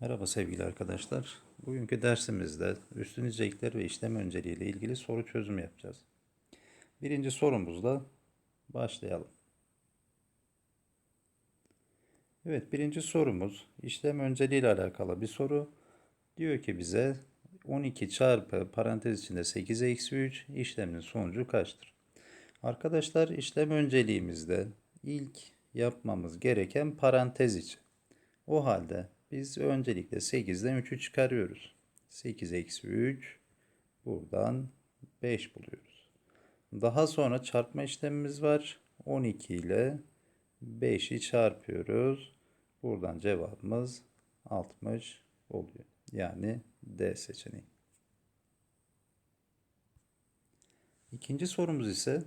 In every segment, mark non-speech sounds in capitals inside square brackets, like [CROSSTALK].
Merhaba sevgili arkadaşlar. Bugünkü dersimizde üstün nicelilikler ve işlem önceliği ile ilgili soru çözümü yapacağız. Birinci sorumuzla başlayalım. Evet birinci sorumuz işlem önceliği ile alakalı bir soru. Diyor ki bize 12 çarpı parantez içinde 8 eksi 3 işlemin sonucu kaçtır? Arkadaşlar işlem önceliğimizde ilk yapmamız gereken parantez içi. O halde biz öncelikle 8'den 3'ü çıkarıyoruz. 8 eksi 3 buradan 5 buluyoruz. Daha sonra çarpma işlemimiz var. 12 ile 5'i çarpıyoruz. Buradan cevabımız 60 oluyor. Yani D seçeneği. İkinci sorumuz ise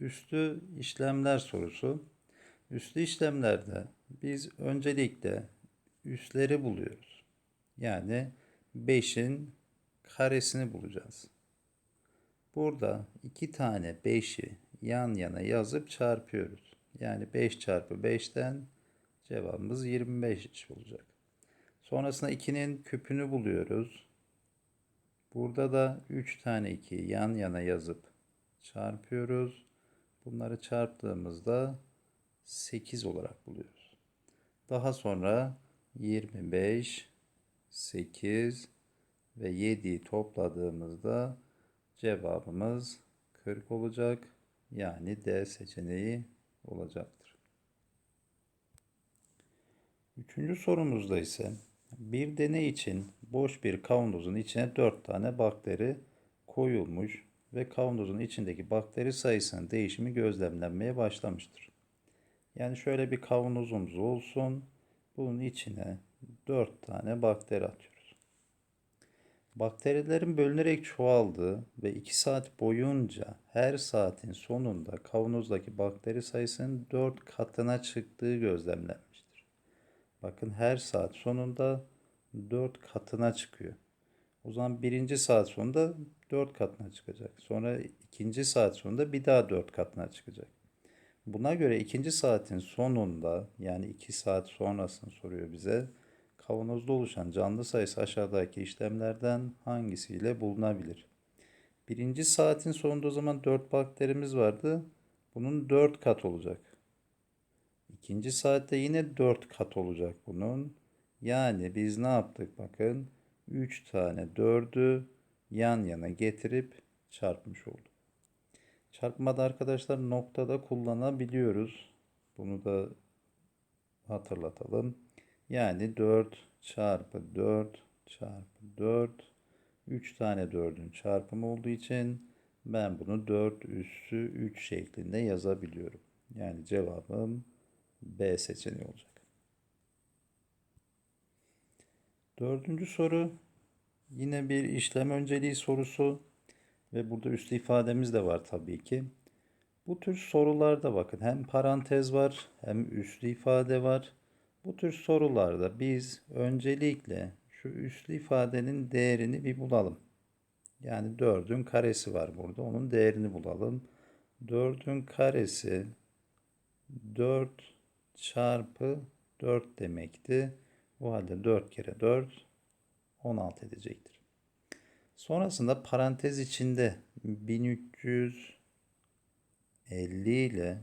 üstü işlemler sorusu. Üslü işlemlerde biz öncelikle üsleri buluyoruz. Yani 5'in karesini bulacağız. Burada iki tane 5'i yan yana yazıp çarpıyoruz. Yani 5 çarpı 5'ten cevabımız 25 olacak. Sonrasında 2'nin küpünü buluyoruz. Burada da 3 tane 2 yan yana yazıp çarpıyoruz. Bunları çarptığımızda 8 olarak buluyoruz. Daha sonra 25, 8 ve 7'yi topladığımızda cevabımız 40 olacak. Yani D seçeneği olacaktır. Üçüncü sorumuzda ise bir deney için boş bir kavanozun içine 4 tane bakteri koyulmuş ve kavanozun içindeki bakteri sayısının değişimi gözlemlenmeye başlamıştır. Yani şöyle bir kavanozumuz olsun. Bunun içine 4 tane bakteri atıyoruz. Bakterilerin bölünerek çoğaldığı ve 2 saat boyunca her saatin sonunda kavanozdaki bakteri sayısının 4 katına çıktığı gözlemlenmiştir. Bakın her saat sonunda 4 katına çıkıyor. O zaman birinci saat sonunda 4 katına çıkacak. Sonra ikinci saat sonunda bir daha 4 katına çıkacak. Buna göre ikinci saatin sonunda yani 2 saat sonrasını soruyor bize. Kavanozda oluşan canlı sayısı aşağıdaki işlemlerden hangisiyle bulunabilir? Birinci saatin sonunda o zaman 4 bakterimiz vardı. Bunun 4 kat olacak. İkinci saatte yine 4 kat olacak bunun. Yani biz ne yaptık bakın. 3 tane 4'ü yan yana getirip çarpmış olduk. Çarpmada arkadaşlar noktada kullanabiliyoruz. Bunu da hatırlatalım. Yani 4 çarpı 4 çarpı 4 3 tane 4'ün çarpımı olduğu için ben bunu 4 üssü 3 şeklinde yazabiliyorum. Yani cevabım B seçeneği olacak. Dördüncü soru yine bir işlem önceliği sorusu ve burada üslü ifademiz de var tabii ki. Bu tür sorularda bakın hem parantez var hem üslü ifade var. Bu tür sorularda biz öncelikle şu üslü ifadenin değerini bir bulalım. Yani 4'ün karesi var burada. Onun değerini bulalım. 4'ün karesi 4 çarpı 4 demekti. O halde 4 kere 4 16 edecektir. Sonrasında parantez içinde 1350 ile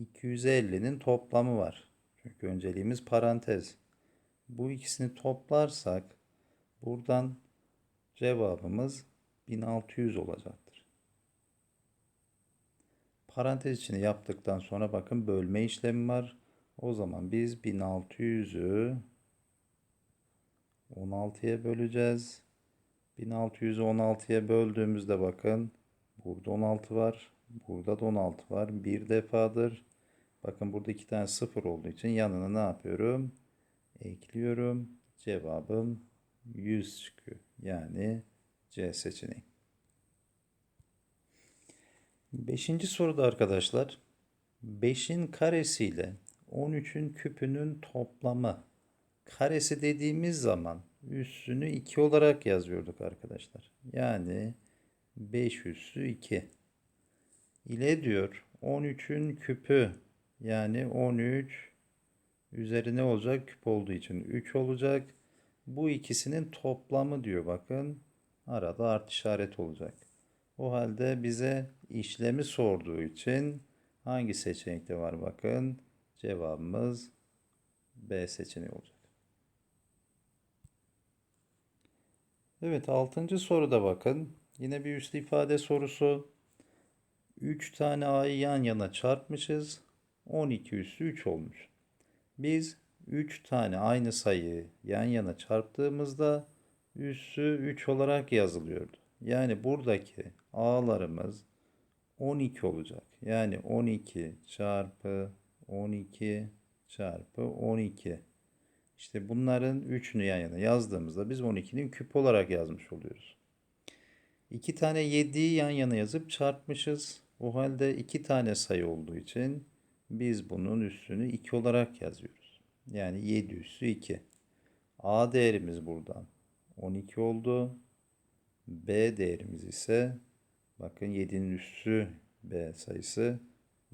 250'nin toplamı var. Çünkü önceliğimiz parantez. Bu ikisini toplarsak buradan cevabımız 1600 olacaktır. Parantez içini yaptıktan sonra bakın bölme işlemi var. O zaman biz 1600'ü 16'ya böleceğiz. 1600'ü 16'ya böldüğümüzde bakın burada 16 var. Burada da 16 var. Bir defadır. Bakın burada iki tane sıfır olduğu için yanına ne yapıyorum? Ekliyorum. Cevabım 100 çıkıyor. Yani C seçeneği. Beşinci soruda arkadaşlar 5'in karesi ile 13'ün küpünün toplamı karesi dediğimiz zaman üssünü 2 olarak yazıyorduk arkadaşlar. Yani 5 üssü 2 ile diyor 13'ün küpü yani 13 üzeri ne olacak? Küp olduğu için 3 olacak. bu ikisinin toplamı diyor bakın. Arada art işaret olacak. O halde bize işlemi sorduğu için hangi seçenekte var bakın. Cevabımız B seçeneği olacak. Evet altıncı soruda bakın. Yine bir üslü ifade sorusu. 3 tane a'yı yan yana çarpmışız. 12 üssü 3 olmuş. Biz 3 tane aynı sayıyı yan yana çarptığımızda üssü 3 olarak yazılıyordu. Yani buradaki a'larımız 12 olacak. Yani 12 çarpı 12 çarpı 12. İşte bunların üçünü yan yana yazdığımızda biz 12'nin küp olarak yazmış oluyoruz. İki tane 7'yi yan yana yazıp çarpmışız. O halde iki tane sayı olduğu için biz bunun üstünü 2 olarak yazıyoruz. Yani 7 üssü 2. A değerimiz buradan 12 oldu. B değerimiz ise bakın 7'nin üssü B sayısı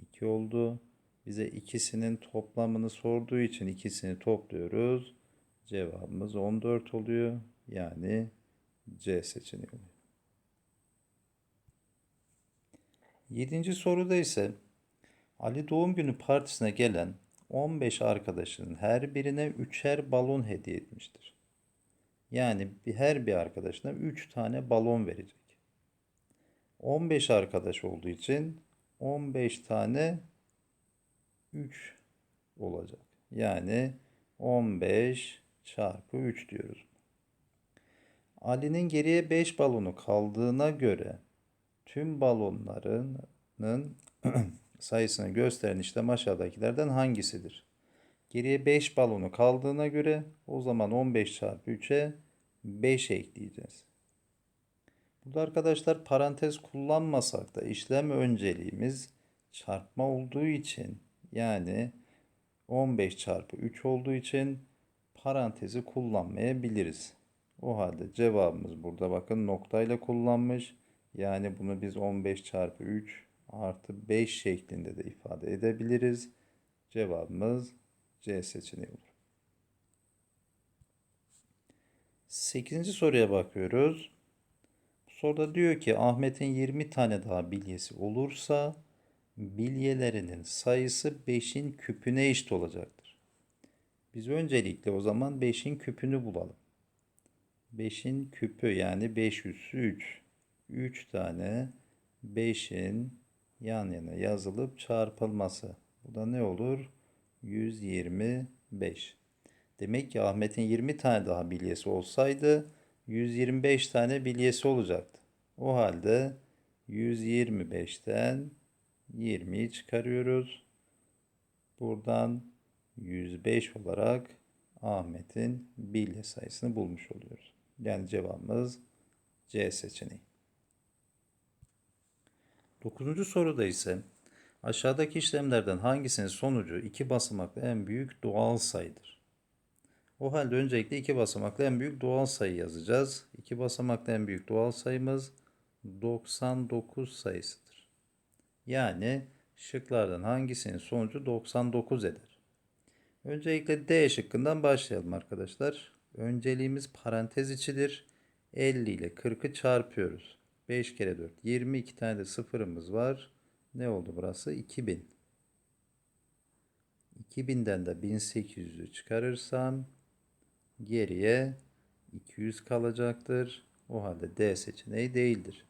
2 oldu. Bize ikisinin toplamını sorduğu için ikisini topluyoruz. Cevabımız 14 oluyor. Yani C seçeneği oluyor. Yedinci soruda ise Ali doğum günü partisine gelen 15 arkadaşının her birine üçer balon hediye etmiştir. Yani her bir arkadaşına 3 tane balon verecek. 15 arkadaş olduğu için 15 tane 3 olacak. Yani 15 çarpı 3 diyoruz. Ali'nin geriye 5 balonu kaldığına göre tüm balonlarının [CLEARS THROAT] sayısını gösteren işlem aşağıdakilerden hangisidir? Geriye 5 balonu kaldığına göre o zaman 15 çarpı 3'e 5 ekleyeceğiz. Burada arkadaşlar parantez kullanmasak da işlem önceliğimiz çarpma olduğu için yani 15 çarpı 3 olduğu için parantezi kullanmayabiliriz. O halde cevabımız burada bakın noktayla kullanmış. Yani bunu biz 15 çarpı 3 artı 5 şeklinde de ifade edebiliriz. Cevabımız C seçeneği olur. 8. soruya bakıyoruz. Soruda diyor ki Ahmet'in 20 tane daha bilyesi olursa bilyelerinin sayısı 5'in küpüne eşit olacaktır. Biz öncelikle o zaman 5'in küpünü bulalım. 5'in küpü yani 5 üssü 3. 3 tane 5'in yan yana yazılıp çarpılması. Bu da ne olur? 125. Demek ki Ahmet'in 20 tane daha bilyesi olsaydı 125 tane bilyesi olacaktı. O halde 125'ten 20'yi çıkarıyoruz. Buradan 105 olarak Ahmet'in bilye sayısını bulmuş oluyoruz. Yani cevabımız C seçeneği. Dokuzuncu soruda ise aşağıdaki işlemlerden hangisinin sonucu iki basamaklı en büyük doğal sayıdır? O halde öncelikle iki basamaklı en büyük doğal sayı yazacağız. İki basamaklı en büyük doğal sayımız 99 sayısıdır. Yani şıklardan hangisinin sonucu 99 eder? Öncelikle D şıkkından başlayalım arkadaşlar. Önceliğimiz parantez içidir. 50 ile 40'ı çarpıyoruz. 5 kere 4 22 tane de sıfırımız var. Ne oldu burası? 2000. 2000'den de 1800'ü çıkarırsam geriye 200 kalacaktır. O halde D seçeneği değildir.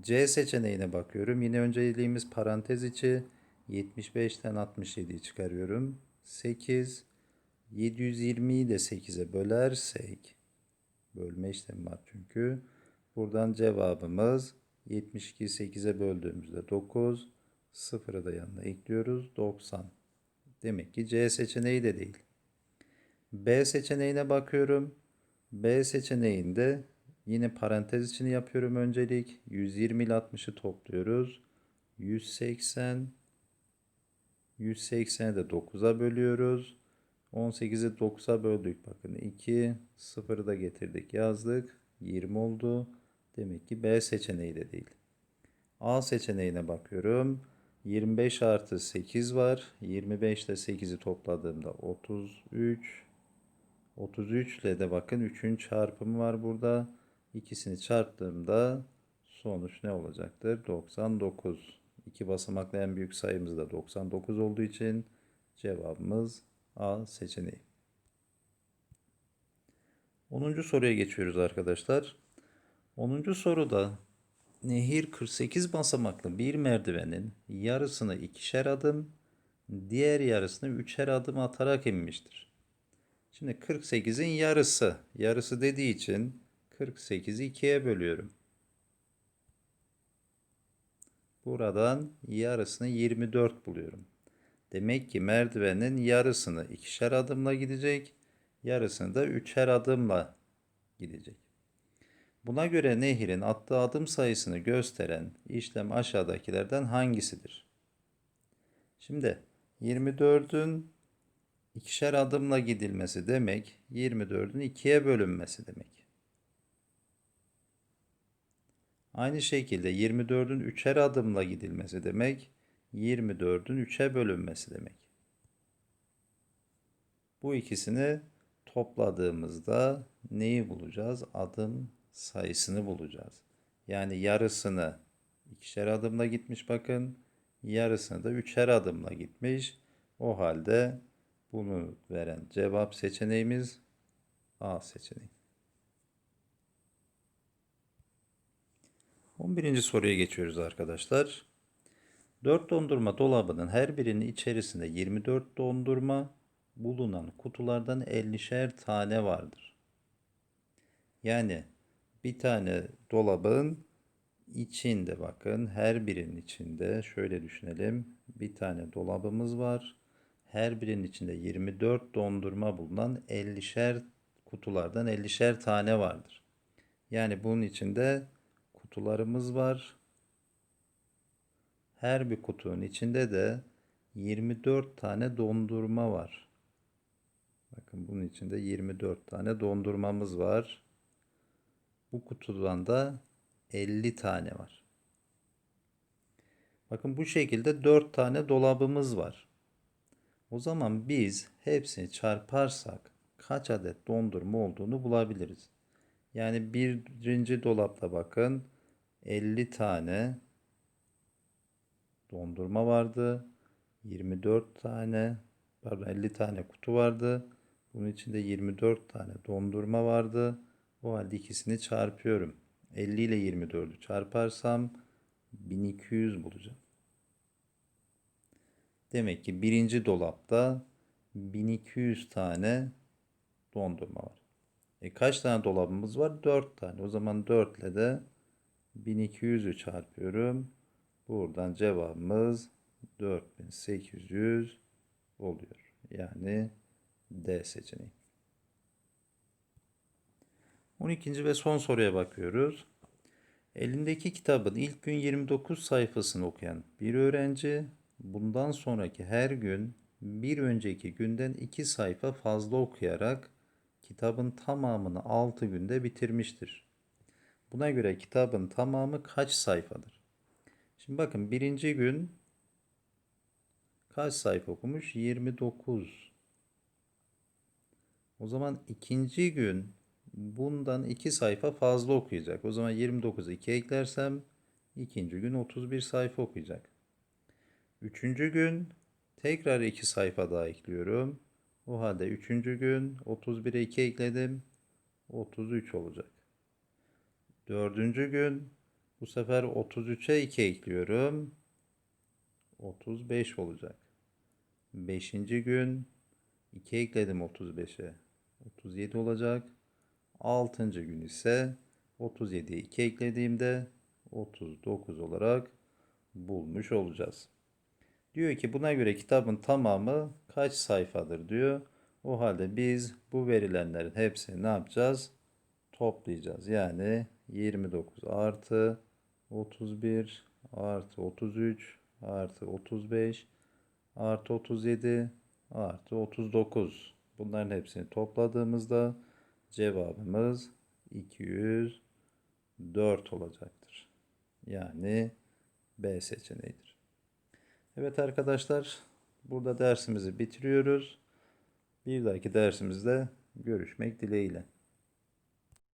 C seçeneğine bakıyorum. Yine önceliğimiz parantez içi. 75'ten 67'yi çıkarıyorum. 8. 720'yi de 8'e bölersek bölme işlemi var çünkü. Buradan cevabımız 72'yi 8'e böldüğümüzde 9. 0'ı da yanına ekliyoruz. 90. Demek ki C seçeneği de değil. B seçeneğine bakıyorum. B seçeneğinde yine parantez içini yapıyorum öncelik. 120 ile 60'ı topluyoruz. 180 180'i de 9'a bölüyoruz. 18'i 9'a böldük. Bakın 2 0'ı da getirdik yazdık. 20 oldu. Demek ki B seçeneği de değil. A seçeneğine bakıyorum. 25 artı 8 var. 25 ile 8'i topladığımda 33. 33 ile de bakın 3'ün çarpımı var burada. İkisini çarptığımda sonuç ne olacaktır? 99. İki basamaklı en büyük sayımız da 99 olduğu için cevabımız A seçeneği. 10. soruya geçiyoruz arkadaşlar. 10. soruda nehir 48 basamaklı bir merdivenin yarısını ikişer adım, diğer yarısını üçer adım atarak inmiştir. Şimdi 48'in yarısı, yarısı dediği için 48'i ikiye bölüyorum. Buradan yarısını 24 buluyorum. Demek ki merdivenin yarısını ikişer adımla gidecek, yarısını da üçer adımla gidecek. Buna göre nehirin attığı adım sayısını gösteren işlem aşağıdakilerden hangisidir? Şimdi 24'ün ikişer adımla gidilmesi demek 24'ün ikiye bölünmesi demek. Aynı şekilde 24'ün üçer adımla gidilmesi demek 24'ün üçe bölünmesi demek. Bu ikisini topladığımızda neyi bulacağız? Adım sayısını bulacağız. Yani yarısını ikişer adımla gitmiş bakın. Yarısını da üçer adımla gitmiş. O halde bunu veren cevap seçeneğimiz A seçeneği. 11. soruya geçiyoruz arkadaşlar. 4 dondurma dolabının her birinin içerisinde 24 dondurma bulunan kutulardan 50'şer tane vardır. Yani bir tane dolabın içinde bakın her birinin içinde şöyle düşünelim. Bir tane dolabımız var. Her birinin içinde 24 dondurma bulunan 50'şer kutulardan 50'şer tane vardır. Yani bunun içinde kutularımız var. Her bir kutunun içinde de 24 tane dondurma var. Bakın bunun içinde 24 tane dondurmamız var. Bu kutudan da 50 tane var. Bakın bu şekilde 4 tane dolabımız var. O zaman biz hepsini çarparsak kaç adet dondurma olduğunu bulabiliriz. Yani birinci dolapta bakın 50 tane dondurma vardı. 24 tane pardon 50 tane kutu vardı. Bunun içinde 24 tane dondurma vardı. O halde ikisini çarpıyorum. 50 ile 24'ü çarparsam 1200 bulacağım. Demek ki birinci dolapta 1200 tane dondurma var. E kaç tane dolabımız var? 4 tane. O zaman 4 ile de 1200'ü çarpıyorum. Buradan cevabımız 4800 oluyor. Yani D seçeneği. 12. ve son soruya bakıyoruz. Elindeki kitabın ilk gün 29 sayfasını okuyan bir öğrenci bundan sonraki her gün bir önceki günden 2 sayfa fazla okuyarak kitabın tamamını 6 günde bitirmiştir. Buna göre kitabın tamamı kaç sayfadır? Şimdi bakın birinci gün kaç sayfa okumuş? 29. O zaman ikinci gün bundan 2 sayfa fazla okuyacak. O zaman 29'u 2 eklersem ikinci gün 31 sayfa okuyacak. Üçüncü gün tekrar 2 sayfa daha ekliyorum. O halde üçüncü gün 31'e 2 ekledim. 33 olacak. Dördüncü gün bu sefer 33'e 2 ekliyorum. 35 olacak. Beşinci gün 2 ekledim 35'e. 37 olacak. Altıncı gün ise 37'ye 2 eklediğimde 39 olarak bulmuş olacağız. Diyor ki buna göre kitabın tamamı kaç sayfadır diyor. O halde biz bu verilenlerin hepsini ne yapacağız? Toplayacağız. Yani 29 artı 31 artı 33 artı 35 artı 37 artı 39. Bunların hepsini topladığımızda cevabımız 204 olacaktır. Yani B seçeneğidir. Evet arkadaşlar burada dersimizi bitiriyoruz. Bir dahaki dersimizde görüşmek dileğiyle.